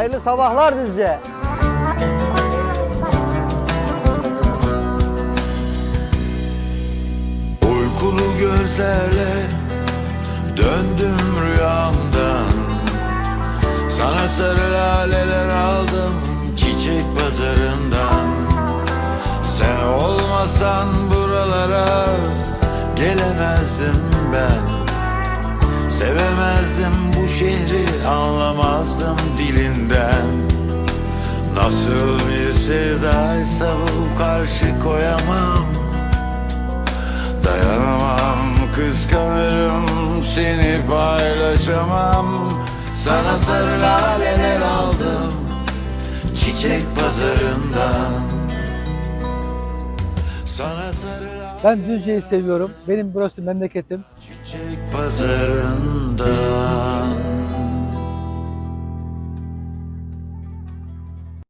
Hayırlı sabahlar Düzce. Uykulu gözlerle döndüm rüyamdan. Sana sarı laleler aldım çiçek pazarından. Sen olmasan buralara gelemezdim ben. Sevemezdim bu şehri anlamazdım Nasıl bir sevdaysa bu karşı koyamam Dayanamam kıskanırım seni paylaşamam Sana sarı laleler aldım çiçek pazarından Sana sarı Ben Düzce'yi seviyorum. Benim burası memleketim. çiçek pazarından